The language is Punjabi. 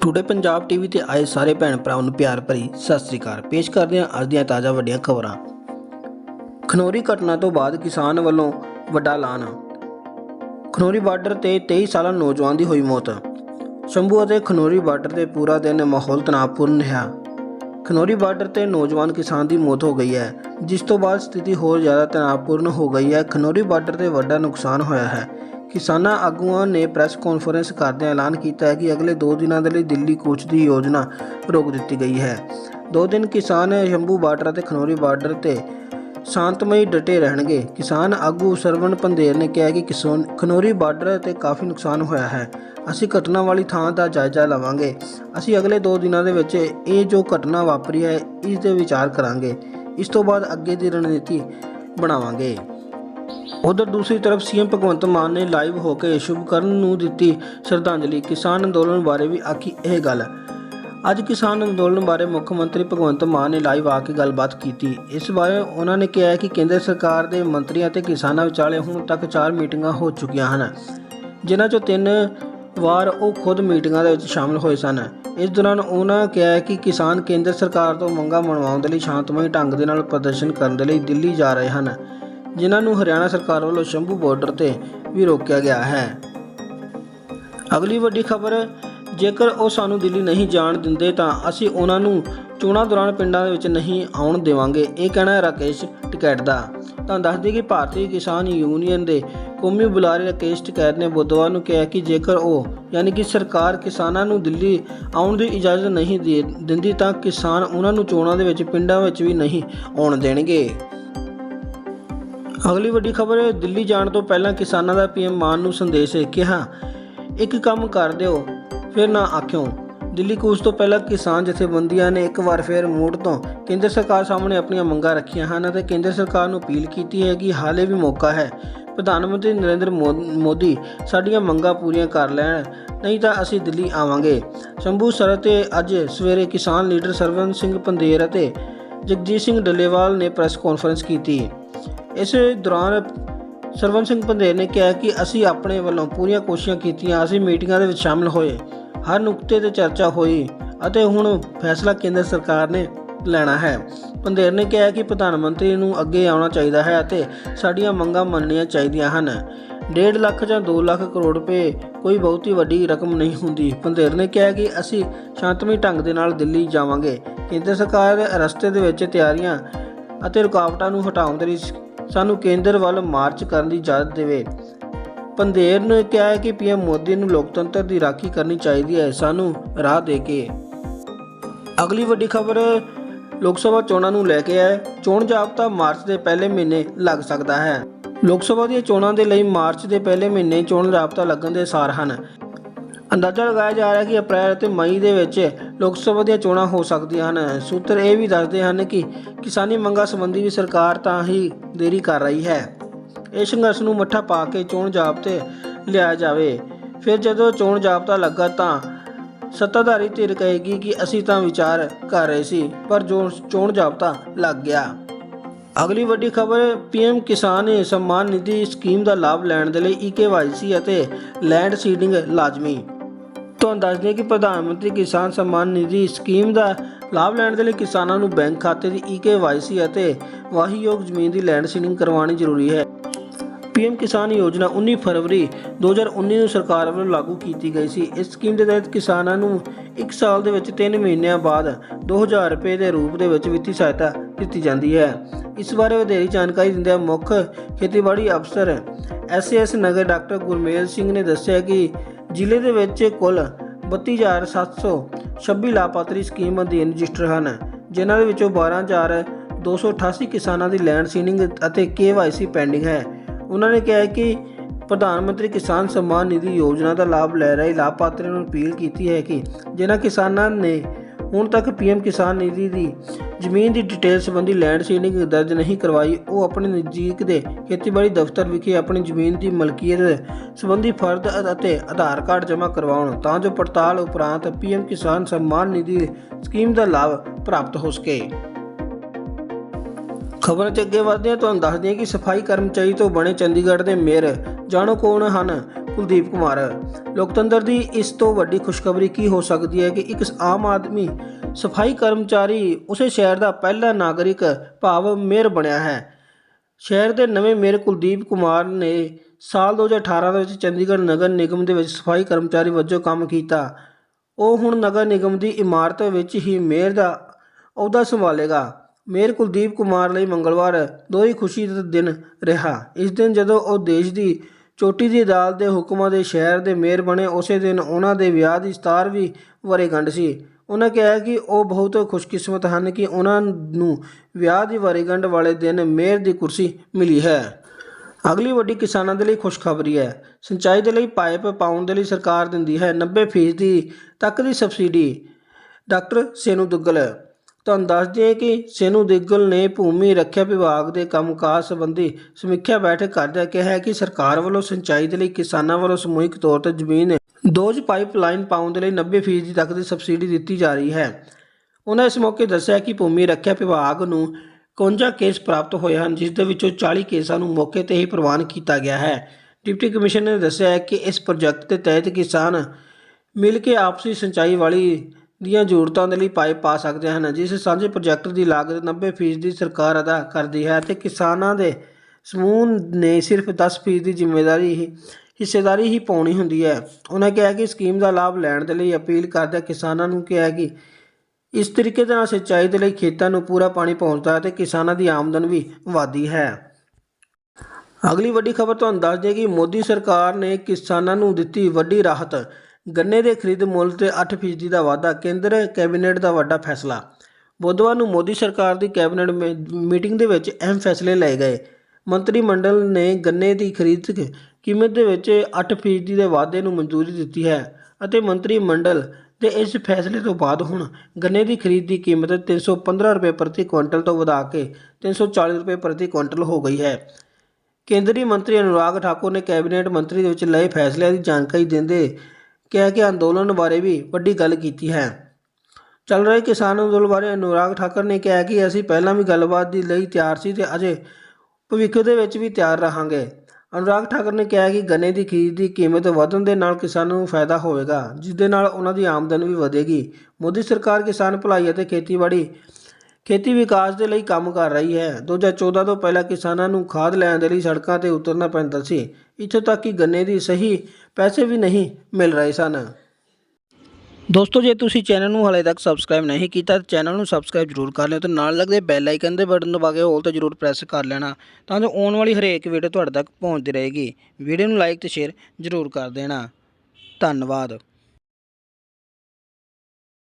ਟੂਡੇ ਪੰਜਾਬ ਟੀਵੀ ਤੇ ਆਏ ਸਾਰੇ ਭੈਣ ਭਰਾਵਾਂ ਨੂੰ ਪਿਆਰ ਭਰੀ ਸਤਿ ਸ੍ਰੀ ਅਕਾਲ। ਪੇਸ਼ ਕਰਦੇ ਹਾਂ ਅੱਜ ਦੀਆਂ ਤਾਜ਼ਾ ਵੱਡੀਆਂ ਖਬਰਾਂ। ਖਨੌਰੀ ਘਟਨਾ ਤੋਂ ਬਾਅਦ ਕਿਸਾਨ ਵੱਲੋਂ ਵੱਡਾ ਐਲਾਨ। ਖਨੌਰੀ ਬਾਰਡਰ ਤੇ 23 ਸਾਲਾ ਨੌਜਵਾਨ ਦੀ ਹੋਈ ਮੌਤ। ਸ਼ੰਭੂ ਅਤੇ ਖਨੌਰੀ ਬਾਰਡਰ ਤੇ ਪੂਰਾ ਦਿਨ ਮਾਹੌਲ ਤਣਾਅਪੂਰਨ ਰਿਹਾ। ਖਨੌਰੀ ਬਾਰਡਰ ਤੇ ਨੌਜਵਾਨ ਕਿਸਾਨ ਦੀ ਮੌਤ ਹੋ ਗਈ ਹੈ, ਜਿਸ ਤੋਂ ਬਾਅਦ ਸਥਿਤੀ ਹੋਰ ਜ਼ਿਆਦਾ ਤਣਾਅਪੂਰਨ ਹੋ ਗਈ ਹੈ। ਖਨੌਰੀ ਬਾਰਡਰ ਤੇ ਵੱਡਾ ਨੁਕਸਾਨ ਹੋਇਆ ਹੈ। ਕਿਸਾਨਾਂ ਆਗੂਆਂ ਨੇ ਪ੍ਰੈਸ ਕਾਨਫਰੰਸ ਕਰਦਿਆਂ ਐਲਾਨ ਕੀਤਾ ਹੈ ਕਿ ਅਗਲੇ 2 ਦਿਨਾਂ ਦੇ ਲਈ ਦਿੱਲੀ ਕੂਚ ਦੀ ਯੋਜਨਾ ਰੋਕ ਦਿੱਤੀ ਗਈ ਹੈ। ਦੋ ਦਿਨ ਕਿਸਾਨ ਸ਼ੰਭੂ ਬਾਰਡਰ ਅਤੇ ਖਨੌਰੀ ਬਾਰਡਰ ਤੇ ਸ਼ਾਂਤਮਈ ਡਟੇ ਰਹਿਣਗੇ। ਕਿਸਾਨ ਆਗੂ ਸਰਵਣ ਪੰਦੇਰ ਨੇ ਕਿਹਾ ਕਿ ਕਿਸੋਨ ਖਨੌਰੀ ਬਾਰਡਰ ਤੇ ਕਾਫੀ ਨੁਕਸਾਨ ਹੋਇਆ ਹੈ। ਅਸੀਂ ਘਟਨਾ ਵਾਲੀ ਥਾਂ ਦਾ ਜਾਇਜ਼ਾ ਲਵਾਂਗੇ। ਅਸੀਂ ਅਗਲੇ 2 ਦਿਨਾਂ ਦੇ ਵਿੱਚ ਇਹ ਜੋ ਘਟਨਾ ਵਾਪਰੀ ਹੈ, ਇਸ ਦੇ ਵਿਚਾਰ ਕਰਾਂਗੇ। ਇਸ ਤੋਂ ਬਾਅਦ ਅੱਗੇ ਦੀ ਰਣਨੀਤੀ ਬਣਾਵਾਂਗੇ। ਉਧਰ ਦੂਸਰੀ ਤਰਫ ਸੀਐਮ ਭਗਵੰਤ ਮਾਨ ਨੇ ਲਾਈਵ ਹੋ ਕੇ ਸ਼ੁਭਕਰਨ ਨੂੰ ਦਿੱਤੀ ਸ਼ਰਧਾਂਜਲੀ। ਕਿਸਾਨ ਅੰਦੋਲਨ ਬਾਰੇ ਵੀ ਆਖੀ ਇਹ ਗੱਲ। ਅੱਜ ਕਿਸਾਨ ਅੰਦੋਲਨ ਬਾਰੇ ਮੁੱਖ ਮੰਤਰੀ ਭਗਵੰਤ ਮਾਨ ਨੇ ਲਾਈਵ ਆ ਕੇ ਗੱਲਬਾਤ ਕੀਤੀ। ਇਸ ਬਾਰੇ ਉਹਨਾਂ ਨੇ ਕਿਹਾ ਕਿ ਕੇਂਦਰ ਸਰਕਾਰ ਦੇ ਮੰਤਰੀਆਂ ਅਤੇ ਕਿਸਾਨਾਂ ਵਿਚਾਲੇ ਹੁਣ ਤੱਕ 4 ਮੀਟਿੰਗਾਂ ਹੋ ਚੁੱਕੀਆਂ ਹਨ। ਜਿਨ੍ਹਾਂ ਚੋਂ ਤਿੰਨ ਵਾਰ ਉਹ ਖੁਦ ਮੀਟਿੰਗਾਂ ਦੇ ਵਿੱਚ ਸ਼ਾਮਲ ਹੋਏ ਸਨ। ਇਸ ਦੌਰਾਨ ਉਹਨਾਂ ਕਿਹਾ ਕਿ ਕਿਸਾਨ ਕੇਂਦਰ ਸਰਕਾਰ ਤੋਂ ਮੰਗਾਂ ਮਨਵਾਉਣ ਦੇ ਲਈ ਸ਼ਾਂਤਮਈ ਢੰਗ ਦੇ ਨਾਲ ਪ੍ਰਦਰਸ਼ਨ ਕਰਨ ਦੇ ਲਈ ਦਿੱਲੀ ਜਾ ਰਹੇ ਹਨ। ਜਿਨ੍ਹਾਂ ਨੂੰ ਹਰਿਆਣਾ ਸਰਕਾਰ ਵੱਲੋਂ ਸ਼ੰਭੂ ਬਾਰਡਰ ਤੇ ਵੀ ਰੋਕਿਆ ਗਿਆ ਹੈ। ਅਗਲੀ ਵੱਡੀ ਖਬਰ, ਜੇਕਰ ਉਹ ਸਾਨੂੰ ਦਿੱਲੀ ਨਹੀਂ ਜਾਣ ਦਿੰਦੇ ਤਾਂ ਅਸੀਂ ਉਹਨਾਂ ਨੂੰ ਚੋਣਾਂ ਦੌਰਾਨ ਪਿੰਡਾਂ ਦੇ ਵਿੱਚ ਨਹੀਂ ਆਉਣ ਦੇਵਾਂਗੇ। ਇਹ ਕਹਿਣਾ ਹੈ ਰਾਕੇਸ਼ ਟਿਕੈਟ ਦਾ। ਤਾਂ ਦੱਸ ਕਿ ਭਾਰਤੀ ਕਿਸਾਨ ਯੂਨੀਅਨ ਦੇ ਕੌਮੀ ਬੁਲਾਰੇ ਰਾਕੇਸ਼ ਟਿਕੈਟ ਨੇ ਬੁੱਧਵਾਰ ਨੂੰ ਕਿਹਾ ਕਿ ਜੇਕਰ ਉਹ ਯਾਨੀ ਕਿ ਸਰਕਾਰ ਕਿਸਾਨਾਂ ਨੂੰ ਦਿੱਲੀ ਆਉਣ ਦੀ ਇਜਾਜ਼ਤ ਨਹੀਂ ਦੇ ਦਿੰਦੀ ਤਾਂ ਕਿਸਾਨ ਉਹਨਾਂ ਨੂੰ ਚੋਣਾਂ ਦੇ ਵਿੱਚ ਪਿੰਡਾਂ ਵਿੱਚ ਵੀ ਨਹੀਂ ਆਉਣ ਦੇਣਗੇ। ਅਗਲੀ ਵੱਡੀ ਖਬਰ, ਦਿੱਲੀ ਜਾਣ ਤੋਂ ਪਹਿਲਾਂ ਕਿਸਾਨਾਂ ਦਾ ਪੀਐਮ ਮਾਨ ਨੂੰ ਸੰਦੇਸ਼ ਹੈ ਕਿਹਾ ਇੱਕ ਕੰਮ ਕਰ ਦਿਓ, ਫਿਰ ਨਾ ਆਖਿਓ। ਦਿੱਲੀ ਕੂਚ ਤੋਂ ਪਹਿਲਾਂ ਕਿਸਾਨ ਜਥੇਬੰਦੀਆਂ ਨੇ ਇੱਕ ਵਾਰ ਫਿਰ ਮੋੜ ਤੋਂ ਕੇਂਦਰ ਸਰਕਾਰ ਸਾਹਮਣੇ ਆਪਣੀਆਂ ਮੰਗਾਂ ਰੱਖੀਆਂ ਹਨ ਅਤੇ ਕੇਂਦਰ ਸਰਕਾਰ ਨੂੰ ਅਪੀਲ ਕੀਤੀ ਹੈ ਕਿ ਹਾਲੇ ਵੀ ਮੌਕਾ ਹੈ। ਪ੍ਰਧਾਨ ਮੰਤਰੀ ਨਰਿੰਦਰ ਮੋ- ਮੋਦੀ, ਸਾਡੀਆਂ ਮੰਗਾਂ ਪੂਰੀਆਂ ਕਰ ਲੈਣ, ਨਹੀਂ ਤਾਂ ਅਸੀਂ ਦਿੱਲੀ ਆਵਾਂਗੇ। ਸ਼ੰਭੂ ਸਰਹੱਦ ਤੇ ਅੱਜ ਸਵੇਰੇ ਕਿਸਾਨ ਲੀਡਰ ਸਰਵਨ ਸਿੰਘ ਪੰਦੇਰ ਅਤੇ ਜਗਜੀਤ ਸਿੰਘ ਡੱਲੇਵਾਲ ਨੇ ਪ੍ਰੈਸ ਕਾਨਫਰੰਸ ਕੀਤੀ। ਇਸ ਦੌਰਾਨ ਸਰਵਨ ਸਿੰਘ ਪੰਦੇਰ ਨੇ ਕਿਹਾ ਕਿ ਅਸੀਂ ਆਪਣੇ ਵੱਲੋਂ ਪੂਰੀਆਂ ਕੋਸ਼ਿਸ਼ਾਂ ਕੀਤੀਆਂ, ਅਸੀਂ ਮੀਟਿੰਗਾਂ ਦੇ ਵਿੱਚ ਸ਼ਾਮਲ ਹੋਏ। ਹਰ ਨੁਕਤੇ ਤੇ ਚਰਚਾ ਹੋਈ ਅਤੇ ਹੁਣ ਫੈਸਲਾ ਕੇਂਦਰ ਸਰਕਾਰ ਨੇ ਲੈਣਾ ਹੈ। ਪੰਦੇਰ ਨੇ ਕਿਹਾ ਕਿ ਪ੍ਰਧਾਨ ਮੰਤਰੀ ਨੂੰ ਅੱਗੇ ਆਉਣਾ ਚਾਹੀਦਾ ਹੈ ਅਤੇ ਸਾਡੀਆਂ ਮੰਗਾਂ ਮੰਨਣੀਆਂ ਚਾਹੀਦੀਆਂ ਹਨ। 1.5 ਲੱਖ ਜਾਂ 2 ਲੱਖ ਕਰੋੜ ਰੁਪਏ ਕੋਈ ਬਹੁਤੀ ਵੱਡੀ ਰਕਮ ਨਹੀਂ ਹੁੰਦੀ। ਪੰਦੇਰ ਨੇ ਕਿਹਾ ਕਿ ਅਸੀਂ ਸ਼ਾਂਤਮਈ ਢੰਗ ਦੇ ਨਾਲ ਦਿੱਲੀ ਜਾਵਾਂਗੇ। ਕੇਂਦਰ ਸਰਕਾਰ ਰਸਤੇ ਦੇ ਵਿੱਚ ਤਿਆਰੀਆਂ ਅਤੇ ਰੁਕਾਵਟਾਂ ਨੂੰ ਹਟਾਉਣ ਦੇ ਲਈ ਸਾਨੂੰ ਕੇਂਦਰ ਵੱਲ ਮਾਰਚ ਕਰਨ ਦੀ ਇਜਾਜ਼ਤ ਦੇਵੇ। ਪੰਦੇਰ ਨੇ ਕਿਹਾ ਹੈ ਕਿ ਪੀਐਮ ਮੋਦੀ ਨੂੰ ਲੋਕਤੰਤਰ ਦੀ ਰਾਖੀ ਕਰਨੀ ਚਾਹੀਦੀ ਹੈ। ਸਾਨੂੰ ਰਾਹ ਦੇ ਕੇ ਅਗਲੀ ਵੱਡੀ ਖਬਰ ਲੋਕ ਸਭਾ ਚੋਣਾਂ ਨੂੰ ਲੈ ਕੇ ਹੈ। ਚੋਣ ਜਾਬਤਾ ਮਾਰਚ ਦੇ ਪਹਿਲੇ ਮਹੀਨੇ ਲੱਗ ਸਕਦਾ ਹੈ। ਲੋਕ ਸਭਾ ਦੀਆਂ ਚੋਣਾਂ ਦੇ ਲਈ ਮਾਰਚ ਦੇ ਪਹਿਲੇ ਮਹੀਨੇ ਚੋਣ ਜਾਬਤਾ ਲੱਗਣ ਦੇ ਸਾਰ ਹਨ। ਅੰਦਾਜ਼ਾ ਲਗਾਇਆ ਜਾ ਰਿਹਾ ਹੈ ਕਿ ਅਪ੍ਰੈਲ ਅਤੇ ਮਈ ਦੇ ਵਿੱਚ ਲੋਕ ਸਭਾ ਦੀਆਂ ਚੋਣਾਂ ਹੋ ਸਕਦੀਆਂ ਹਨ। ਸੂਤਰ ਇਹ ਵੀ ਦੱਸਦੇ ਹਨ ਕਿ ਕਿਸਾਨੀ ਮੰਗਾਂ ਸੰਬੰਧੀ ਵੀ ਸਰਕਾਰ ਤਾਂ ਹੀ ਦੇਰੀ ਕਰ ਰਹੀ ਹੈ। ਇਹ ਸੰਘਰਸ਼ ਨੂੰ ਮੱਠਾ ਪਾ ਕੇ ਚੋਣ ਜਾਬਤੇ ਲਿਆ ਜਾਵੇ। ਫਿਰ ਜਦੋਂ ਚੋਣ ਜਾਬਤਾ ਲੱਗਾ ਤਾਂ ਸੱਤਾਧਾਰੀ ਧਿਰ ਕਹੇਗੀ ਕਿ ਅਸੀਂ ਤਾਂ ਵਿਚਾਰ ਕਰ ਰਹੇ ਸੀ, ਪਰ ਜੋ ਚੋਣ ਜਾਬਤਾ ਲੱਗ ਗਿਆ। ਅਗਲੀ ਵੱਡੀ ਖਬਰ, ਪੀਐਮ ਕਿਸਾਨ ਸਨਮਾਨ ਨਿਧੀ ਸਕੀਮ ਦਾ ਲਾਭ ਲੈਣ ਦੇ ਲਈ ਈਕੇਵਾਈਸੀ ਅਤੇ ਲੈਂਡ ਸੀਡਿੰਗ ਲਾਜ਼ਮੀ। ਤੁਹਾਨੂੰ ਦੱਸ ਦਈਏ ਕਿ ਪ੍ਰਧਾਨ ਮੰਤਰੀ ਕਿਸਾਨ ਸਨਮਾਨ ਨਿਧੀ ਸਕੀਮ ਦਾ ਲਾਭ ਲੈਣ ਦੇ ਲਈ ਕਿਸਾਨਾਂ ਨੂੰ ਬੈਂਕ ਖਾਤੇ ਦੀ ਈਕੇਵਾਈਸੀ ਅਤੇ ਵਾਹੀਯੋਗ ਜ਼ਮੀਨ ਦੀ ਲੈਂਡ ਸੀਲਿੰਗ ਕਰਵਾਉਣੀ ਜ਼ਰੂਰੀ ਹੈ। ਪੀਐਮ ਕਿਸਾਨ ਯੋਜਨਾ 19 ਫਰਵਰੀ 2019 ਨੂੰ ਸਰਕਾਰ ਵੱਲੋਂ ਲਾਗੂ ਕੀਤੀ ਗਈ ਸੀ। ਇਸ ਸਕੀਮ ਦੇ ਤਹਿਤ ਕਿਸਾਨਾਂ ਨੂੰ 1 ਸਾਲ ਦੇ ਵਿੱਚ 3 ਮਹੀਨਿਆਂ ਬਾਅਦ 2000 ਰੁਪਏ ਦੇ ਰੂਪ ਦੇ ਵਿੱਚ ਵਿੱਤੀ ਸਹਾਇਤਾ ਦਿੱਤੀ ਜਾਂਦੀ ਹੈ। ਇਸ ਬਾਰੇ ਵਧੇਰੀ ਜਾਣਕਾਰੀ ਦਿੰਦਿਆਂ ਮੁੱਖ ਖੇਤੀਬਾੜੀ ਅਫਸਰ ਐਸਐਸ ਨਗਰ ਡਾਕਟਰ ਗੁਰਮੇਲ ਸਿੰਘ ਨੇ ਦੱਸਿਆ ਕਿ ਜ਼ਿਲ੍ਹੇ ਦੇ ਵਿੱਚ ਕੁੱਲ 32726 ਲਾਭਪਾਤਰੀ ਸਕੀਮ ਅਧੀਨ ਰਜਿਸਟਰ ਹਨ, ਜਿਨ੍ਹਾਂ ਦੇ ਵਿੱਚੋਂ 12288 ਕਿਸਾਨਾਂ ਦੀ ਲੈਂਡ ਸੀਡਿੰਗ ਅਤੇ ਕੇਵਾਈਸੀ ਪੈਂਡਿੰਗ ਹੈ। ਉਹਨਾਂ ਨੇ ਕਿਹਾ ਕਿ ਪ੍ਰਧਾਨ ਮੰਤਰੀ ਕਿਸਾਨ ਸਨਮਾਨ ਨਿਧੀ ਯੋਜਨਾ ਦਾ ਲਾਭ ਲੈ ਰਹੇ ਲਾਭਪਾਤਰੀਆਂ ਨੂੰ ਅਪੀਲ ਕੀਤੀ ਹੈ ਕਿ ਜਿਨ੍ਹਾਂ ਕਿਸਾਨਾਂ ਨੇ ਹੁਣ ਤੱਕ ਪੀਐਮ ਕਿਸਾਨ ਨਿਧੀ ਦੀ ਜ਼ਮੀਨ ਦੀ ਡਿਟੇਲ ਸੰਬੰਧੀ ਲੈਂਡ ਸੀਡਿੰਗ ਦਰਜ ਨਹੀਂ ਕਰਵਾਈ। ਉਹ ਆਪਣੇ ਨਜ਼ਦੀਕ ਦੇ ਖੇਤੀਬਾੜੀ ਦਫ਼ਤਰ ਵਿਖੇ ਆਪਣੀ ਜ਼ਮੀਨ ਦੀ ਮਲਕੀਅਤ ਸੰਬੰਧੀ ਫਰਦ ਅਤੇ ਆਧਾਰ ਕਾਰਡ ਜਮ੍ਹਾਂ ਕਰਵਾਉਣ, ਤਾਂ ਜੋ ਪੜਤਾਲ ਉਪਰੰਤ ਪੀਐਮ ਕਿਸਾਨ ਸਨਮਾਨ ਨਿਧੀ ਸਕੀਮ ਦਾ ਲਾਭ ਪ੍ਰਾਪਤ ਹੋ ਸਕੇ। ਖਬਰਾਂ 'ਚ ਅੱਗੇ ਵਧਦੇ ਹਾਂ। ਤੁਹਾਨੂੰ ਦੱਸਦੇ ਹਾਂ ਕਿ ਸਫ਼ਾਈ ਕਰਮਚਾਰੀ ਤੋਂ ਬਣੇ ਚੰਡੀਗੜ੍ਹ ਦੇ ਮੇਅਰ ਜਾਣੋ ਕੌਣ ਹਨ? ਕੁਲਦੀਪ ਕੁਮਾਰ। ਲੋਕਤੰਤਰ ਦੀ ਇਸ ਤੋਂ ਵੱਡੀ ਖੁਸ਼ਖਬਰੀ ਕੀ ਹੋ ਸਕਦੀ ਹੈ ਕਿ ਇੱਕ ਆਮ ਆਦਮੀ, ਸਫ਼ਾਈ ਕਰਮਚਾਰੀ ਉਸੇ ਸ਼ਹਿਰ ਦਾ ਪਹਿਲਾ ਨਾਗਰਿਕ ਭਾਵ ਮੇਅਰ ਬਣਿਆ ਹੈ। ਸ਼ਹਿਰ ਦੇ ਨਵੇਂ ਮੇਅਰ ਕੁਲਦੀਪ ਕੁਮਾਰ ਨੇ ਸਾਲ 2018 ਦੇ ਵਿੱਚ ਚੰਡੀਗੜ੍ਹ ਨਗਰ ਨਿਗਮ ਦੇ ਵਿੱਚ ਸਫ਼ਾਈ ਕਰਮਚਾਰੀ ਵਜੋਂ ਕੰਮ ਕੀਤਾ। ਉਹ ਹੁਣ ਨਗਰ ਨਿਗਮ ਦੀ ਇਮਾਰਤ ਵਿੱਚ ਹੀ ਮੇਅਰ ਦਾ ਅਹੁਦਾ ਸੰਭਾਲੇਗਾ। ਮੇਅਰ ਕੁਲਦੀਪ ਕੁਮਾਰ ਲਈ ਮੰਗਲਵਾਰ, ਦੋ ਹੀ ਖੁਸ਼ੀ ਦਾ ਦਿਨ ਰਿਹਾ। ਇਸ ਦਿਨ ਜਦੋਂ ਉਹ ਦੇਸ਼ ਦੀ ਚੋਟੀ ਦੀ ਅਦਾਲਤ ਦੇ ਹੁਕਮਾਂ ਦੇ ਸ਼ਹਿਰ ਦੇ ਮੇਅਰ ਬਣੇ ਉਸੇ ਦਿਨ ਉਹਨਾਂ ਦੇ ਵਿਆਹ ਦੀ 17ਵੀਂ ਵਰੇਗੰਢ ਸੀ। ਉਹਨਾਂ ਕਿਹਾ ਕਿ ਉਹ ਬਹੁਤ ਖੁਸ਼ਕਿਸਮਤ ਹਨ ਕਿ ਉਹਨਾਂ ਨੂੰ ਵਿਆਹ ਦੀ ਵਰੇਗੰਢ ਵਾਲੇ ਦਿਨ ਮੇਅਰ ਦੀ ਕੁਰਸੀ ਮਿਲੀ ਹੈ। ਅਗਲੀ ਵੱਡੀ ਕਿਸਾਨਾਂ ਦੇ ਲਈ ਖੁਸ਼ਖਬਰੀ ਹੈ। ਸਿੰਚਾਈ ਦੇ ਲਈ ਪਾਈਪ ਪਾਉਣ ਦੇ ਲਈ ਸਰਕਾਰ ਦਿੰਦੀ ਹੈ। 90% ਤੱਕ ਦੀ ਸਬਸਿਡੀ ਡਾਕਟਰ ਸੇਨੂ ਦੁੱਗਲ ਤੁਹਾਨੂੰ ਦੱਸ ਦਈਏ ਕਿ ਸੇਨੂ ਦਿੱਗਲ ਨੇ ਭੂਮੀ ਰੱਖਿਆ ਵਿਭਾਗ ਦੇ ਕੰਮਕਾਜ ਸੰਬੰਧੀ ਸਮੀਖਿਆ ਬੈਠਕ ਕਰਦਿਆਂ ਕਿਹਾ ਕਿ ਸਰਕਾਰ ਵੱਲੋਂ ਸਿੰਚਾਈ ਦੇ ਲਈ ਕਿਸਾਨਾਂ ਵੱਲੋਂ ਸਮੂਹਿਕ ਤੌਰ ਤੇ ਜ਼ਮੀਨ ਦੋਜ ਪਾਈਪਲਾਈਨ ਪਾਉਣ ਦੇ ਲਈ 90% ਤੱਕ ਦੀ ਸਬਸਿਡੀ ਦਿੱਤੀ ਜਾ ਰਹੀ ਹੈ। ਉਹਨਾਂ ਇਸ ਮੌਕੇ ਦੱਸਿਆ ਕਿ ਭੂਮੀ ਰੱਖਿਆ ਵਿਭਾਗ ਨੂੰ 51 ਕੇਸ ਪ੍ਰਾਪਤ ਹੋਏ ਹਨ, ਜਿਸ ਦੇ ਵਿੱਚੋਂ 40 ਕੇਸਾਂ ਨੂੰ ਮੌਕੇ ਤੇ ਹੀ ਪ੍ਰਵਾਨ ਕੀਤਾ ਗਿਆ ਹੈ। ਡਿਪਟੀ ਕਮਿਸ਼ਨਰ ਨੇ ਦੱਸਿਆ ਹੈ ਕਿ ਇਸ ਪ੍ਰੋਜੈਕਟ ਦੇ ਤਹਿਤ ਕਿਸਾਨ ਮਿਲ ਕੇ ਆਪਸੀ ਸਿੰਚਾਈ ਵਾਲੀ ਦੀਆਂ ਜ਼ਰੂਰਤਾਂ ਦੇ ਲਈ ਪਾਈਪ ਪਾ ਸਕਦੇ ਹਨ, ਜਿਸ ਸਾਂਝੇ ਪ੍ਰੋਜੈਕਟ ਦੀ ਲਾਗਤ 90% ਸਰਕਾਰ ਅਦਾ ਕਰਦੀ ਹੈ ਅਤੇ ਕਿਸਾਨਾਂ ਦੇ ਸਮੂਹ ਨੇ ਸਿਰਫ 10% ਦੀ ਜ਼ਿੰਮੇਵਾਰੀ ਹੀ, ਹਿੱਸੇਦਾਰੀ ਹੀ ਪਾਉਣੀ ਹੁੰਦੀ ਹੈ। ਉਹਨਾਂ ਕਿਹਾ ਕਿ ਸਕੀਮ ਦਾ ਲਾਭ ਲੈਣ ਦੇ ਲਈ ਅਪੀਲ ਕਰਦਿਆਂ ਕਿਸਾਨਾਂ ਨੂੰ ਕਿਹਾ ਕਿ ਇਸ ਤਰੀਕੇ ਦੇ ਨਾਲ ਸਿੰਚਾਈ ਦੇ ਲਈ ਖੇਤਾਂ ਨੂੰ ਪੂਰਾ ਪਾਣੀ ਪਹੁੰਚਦਾ ਹੈ ਤੇ ਕਿਸਾਨਾਂ ਦੀ ਆਮਦਨ ਵੀ ਵਧਦੀ ਹੈ। ਅਗਲੀ ਵੱਡੀ ਖਬਰ ਤੁਹਾਨੂੰ ਦੱਸ ਦਈਏ ਕਿ ਮੋਦੀ ਸਰਕਾਰ ਨੇ ਕਿਸਾਨਾਂ ਨੂੰ ਦਿੱਤੀ ਵੱਡੀ ਰਾਹਤ। ਗੰਨੇ ਦੇ ਖਰੀਦ ਮੁੱਲ ਤੇ 8% ਦਾ ਵਾਧਾ, ਕੇਂਦਰ ਕੈਬਨਿਟ ਦਾ ਵੱਡਾ ਫੈਸਲਾ। ਬੁੱਧਵਾਰ ਨੂੰ ਮੋਦੀ ਸਰਕਾਰ ਦੀ ਕੈਬਨਿਟ ਮੀ- ਮੀਟਿੰਗ ਦੇ ਵਿੱਚ ਅਹਿਮ ਫੈਸਲੇ ਲਏ ਗਏ। ਮੰਤਰੀ ਮੰਡਲ ਨੇ ਗੰਨੇ ਦੀ ਖਰੀਦ ਕੀਮਤ ਦੇ ਵਿੱਚ 8% ਦੇ ਵਾਧੇ ਨੂੰ ਮਨਜ਼ੂਰੀ ਦਿੱਤੀ ਹੈ ਅਤੇ ਮੰਤਰੀ ਮੰਡਲ ਦੇ ਇਸ ਫੈਸਲੇ ਤੋਂ ਬਾਅਦ ਹੁਣ ਗੰਨੇ ਦੀ ਖਰੀਦ ਦੀ ਕੀਮਤ 315 ਰੁਪਏ ਪ੍ਰਤੀ ਕੁਇੰਟਲ ਤੋਂ ਵਧਾ ਕੇ 340 ਰੁਪਏ ਪ੍ਰਤੀ ਕੁਇੰਟਲ ਹੋ ਗਈ ਹੈ। ਕੇਂਦਰੀ ਮੰਤਰੀ ਅਨੁਰਾਗ ਠਾਕੁਰ ਨੇ ਕੈਬਨਿਟ ਮੰਤਰੀ ਦੇ ਵਿੱਚ ਲਏ ਫੈਸਲਿਆਂ ਦੀ ਜਾਣਕਾਰੀ ਦਿੰਦੇ ਕਿਹਾ ਕਿ ਅੰਦੋਲਨ ਬਾਰੇ ਵੀ ਵੱਡੀ ਗੱਲ ਕੀਤੀ ਹੈ। ਚੱਲ ਰਹੇ ਕਿਸਾਨ ਅੰਦੋਲਨ ਬਾਰੇ ਅਨੁਰਾਗ ਠਾਕੁਰ ਨੇ ਕਿਹਾ ਕਿ ਅਸੀਂ ਪਹਿਲਾਂ ਵੀ ਗੱਲਬਾਤ ਦੇ ਲਈ ਤਿਆਰ ਸੀ ਤੇ ਅਜੇ ਭਵਿੱਖ ਦੇ ਵਿੱਚ ਵੀ ਤਿਆਰ ਰਹਾਂਗੇ। ਅਨੁਰਾਗ ਠਾਕੁਰ ਨੇ ਕਿਹਾ ਕਿ ਗੰਨੇ ਦੀ ਖਰੀਦ ਦੀ ਕੀਮਤ ਵਧਣ ਦੇ ਨਾਲ ਕਿਸਾਨਾਂ ਨੂੰ ਫਾਇਦਾ ਹੋਵੇਗਾ, ਜਿਸ ਦੇ ਨਾਲ ਉਹਨਾਂ ਦੀ ਆਮਦਨ ਵੀ ਵਧੇਗੀ। ਮੋਦੀ ਸਰਕਾਰ ਕਿਸਾਨ ਭਲਾਈ ਅਤੇ ਖੇਤੀਬਾੜੀ, ਖੇਤੀ ਵਿਕਾਸ ਦੇ ਲਈ ਕੰਮ ਕਰ ਰਹੀ ਹੈ। 2014 ਤੋਂ ਪਹਿਲਾਂ ਕਿਸਾਨਾਂ ਨੂੰ ਖਾਦ ਲੈਣ ਦੇ ਲਈ ਸੜਕਾਂ ਤੇ ਉਤਰਨਾ ਪੈਂਦਾ ਸੀ। ਇੱਥੋਂ ਤੱਕ ਕਿ ਗੰਨੇ ਦੀ ਸਹੀ ਪੈਸੇ ਵੀ ਨਹੀਂ ਮਿਲ ਰਹੇ ਸਨ। ਦੋਸਤੋ, ਜੇ ਤੁਸੀਂ ਚੈਨਲ ਨੂੰ ਹਾਲੇ ਤੱਕ ਸਬਸਕ੍ਰਾਈਬ ਨਹੀਂ ਕੀਤਾ, ਤਾਂ ਚੈਨਲ ਨੂੰ ਸਬਸਕ੍ਰਾਈਬ ਜ਼ਰੂਰ ਕਰ ਲਿਓ ਤੇ ਨਾਲ ਲੱਗਦੇ ਬੈਲ ਆਈਕਨ ਦੇ ਬਟਨ ਦਬਾ ਕੇ ਹੋਲ ਤੇ ਜ਼ਰੂਰ ਪ੍ਰੈਸ ਕਰ ਲੈਣਾ ਤਾਂ ਜੋ ਆਉਣ ਵਾਲੀ ਹਰੇਕ ਵੀਡੀਓ ਤੁਹਾਡੇ ਤੱਕ ਪਹੁੰਚਦੀ ਰਹੇਗੀ। ਵੀਡੀਓ ਨੂੰ ਲਾਈਕ ਤੇ ਸ਼ੇਅਰ ਜ਼ਰੂਰ ਕਰ ਦੇਣਾ। ਧੰਨਵਾਦ।